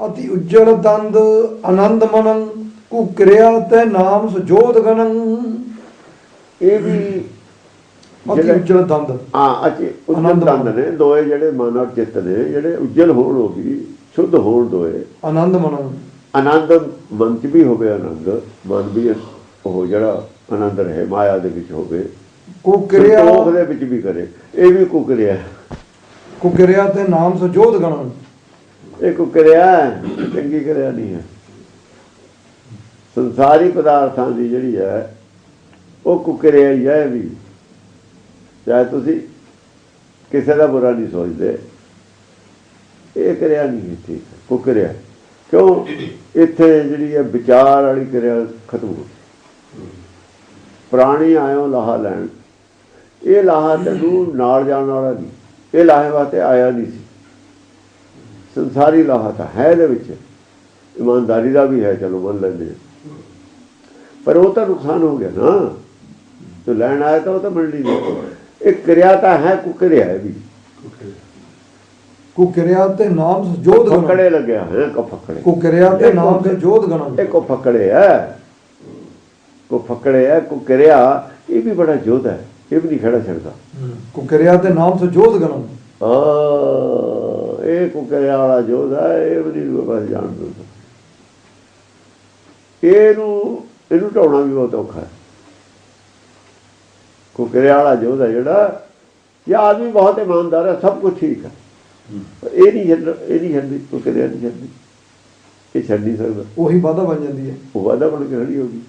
ਅਤੀ ਉਜਲ ਦੰਦ ਆਨੰਦ ਮਨੰ ਕੁਕਰਿਆ ਤੇ ਨਾਮ ਸੁਜੋਤ ਗਣੰ ਇਹ ਵੀ ਅਤੀ ਉਜਲ ਦੰਦ। ਹਾਂ ਅਚੇ ਉਜਲ ਦੰਦ ਨੇ ਦੋਏ ਜਿਹੜੇ ਮਨ ਔਰ ਚਿੱਤ ਨੇ ਜਿਹੜੇ ਉਜਲ ਹੋਣ ਹੋ ਗਈ ਸ਼ੁੱਧ ਹੋਣ ਦੋਏ। ਆਨੰਦ ਮਨੰ ਆਨੰਦ ਮਨ ਚ ਵੀ ਹੋਵੇ ਆਨੰਦ ਮਨ ਵੀ ਉਹ ਜਿਹੜਾ ਆਨੰਦ ਰਹੇ ਮਾਇਆ ਦੇ ਵਿੱਚ ਹੋਵੇ। ਕੁਕਰਿਆ ਸੰਤੋਖ ਦੇ ਵਿੱਚ ਵੀ ਕਰੇ। ਇਹ ਵੀ ਕੁਕਰਿਆ ਕੁਕਰਿਆ ਤੇ ਨਾਮ ਸੁਜੋਤ ਗਣੰ ਇਹ ਕੁਕਰਿਆ ਹੈ, ਚੰਗੀ ਕਿਰਿਆ ਨਹੀਂ ਹੈ। ਸੰਸਾਰੀ ਪਦਾਰਥਾਂ ਦੀ ਜਿਹੜੀ ਹੈ ਉਹ ਕੁਕਰਿਆ ਹੀ ਹੈ ਵੀ। ਚਾਹੇ ਤੁਸੀਂ ਕਿਸੇ ਦਾ ਬੁਰਾ ਨਹੀਂ ਸੋਚਦੇ। ਇਹ ਕਿਰਿਆ ਨਹੀਂ ਠੀਕ ਹੈ, ਕੁਕਰਿਆ ਕਿਉਂ? ਇੱਥੇ ਜਿਹੜੀ ਹੈ ਵਿਚਾਰ ਵਾਲੀ ਕਿਰਿਆ ਖਤਮ ਹੋ ਗਈ। ਪ੍ਰਾਣੀ ਆਇਓ ਲਾਹਾ ਲੈਣ। ਇਹ ਲਾਹਾ ਤੈਨੂੰ ਨਾਲ ਜਾਣ ਵਾਲਾ ਨਹੀਂ। ਇਹ ਲਾਹੇ ਵਾਸਤੇ ਆਇਆ ਨਹੀਂ ਸੀ। ਸੰਸਾਰੀ ਲਾਹਾ ਤਾਂ ਹੈ ਇਹਦੇ ਵਿੱਚ। ਇਮਾਨਦਾਰੀ ਦਾ ਵੀ ਹੈ ਚਲੋ ਮੰਨ ਲੈਂਦੇ ਹਾਂ। ਪਰ ਉਹ ਤਾਂ ਨੁਕਸਾਨ ਹੋ ਗਿਆ ਨਾ। ਜੋ ਲੈਣ ਆਇਆ ਤਾਂ ਉਹ ਤਾਂ ਮਿਲਣੀ ਨਹੀਂ ਇਹ ਕਿਰਿਆ ਤਾਂ ਹੈ ਕੁਕਰਿਆ ਹੈ ਵੀ। ਕੁਕਰਿਆ ਤੇ ਨਾਮ ਗਣੰ ਫੱਕੜੇ ਲੱਗਿਆ ਹੈ ਕੋ ਫੱਕੜੇ। ਕੁਕਰਿਆ ਤੇ ਨਾਮ ਸੁਜੋਤ ਗਣੰ ਇਹ ਕੋ ਫੱਕੜੇ ਹੈ। ਕੋ ਫੱਕੜੇ ਹੈ ਕੋ ਕਿਰਿਆ ਇਹ ਵੀ ਬੜਾ ਜੋਧ ਹੈ। ਇਹ ਵੀ ਨਹੀਂ ਖੜਾ ਛੱਡਦਾ। ਕੁਕਰਿਆ ਤੇ ਨਾਮ ਸੁਜੋਤ ਗਣੰ ਆ ਇਹ ਕੋ ਕਿਰਿਆ ਵਾਲਾ ਜੋਧ ਇਹ ਵੀ ਨਹੀਂ ਬਸ ਜਾਣ ਦਿੰਦਾ। ਇਹਨੂੰ ਇਹਨੂੰ ਢਾਉਣਾ ਵੀ ਬਹੁਤ ਔਖਾ ਹੈ। ਕੋ ਕਿਰਿਆ ਵਾਲਾ ਜੋਧ ਜਿਹੜਾ ਇਹ ਆਦਮੀ ਬਹੁਤ ਇਮਾਨਦਾਰ ਹੈ ਸਭ ਕੁਝ ਠੀਕ ਹੈ। ਪਰ ਇਹ ਨਹੀਂ ਇਹ ਨਹੀਂ ਛੱਡਦੀ ਕੋ ਕਿਰਿਆ ਨਹੀਂ ਛੱਡਦੀ। ਇਹ ਛੱਡ ਨਹੀਂ ਸਕਦਾ। ਉਹੀ ਵਾਧਾ ਬਣ ਜਾਂਦੀ ਹੈ। ਉਹ ਵਾਦਾ ਬਣ ਕੇ ਖੜੀ ਹੋ ਗਈ।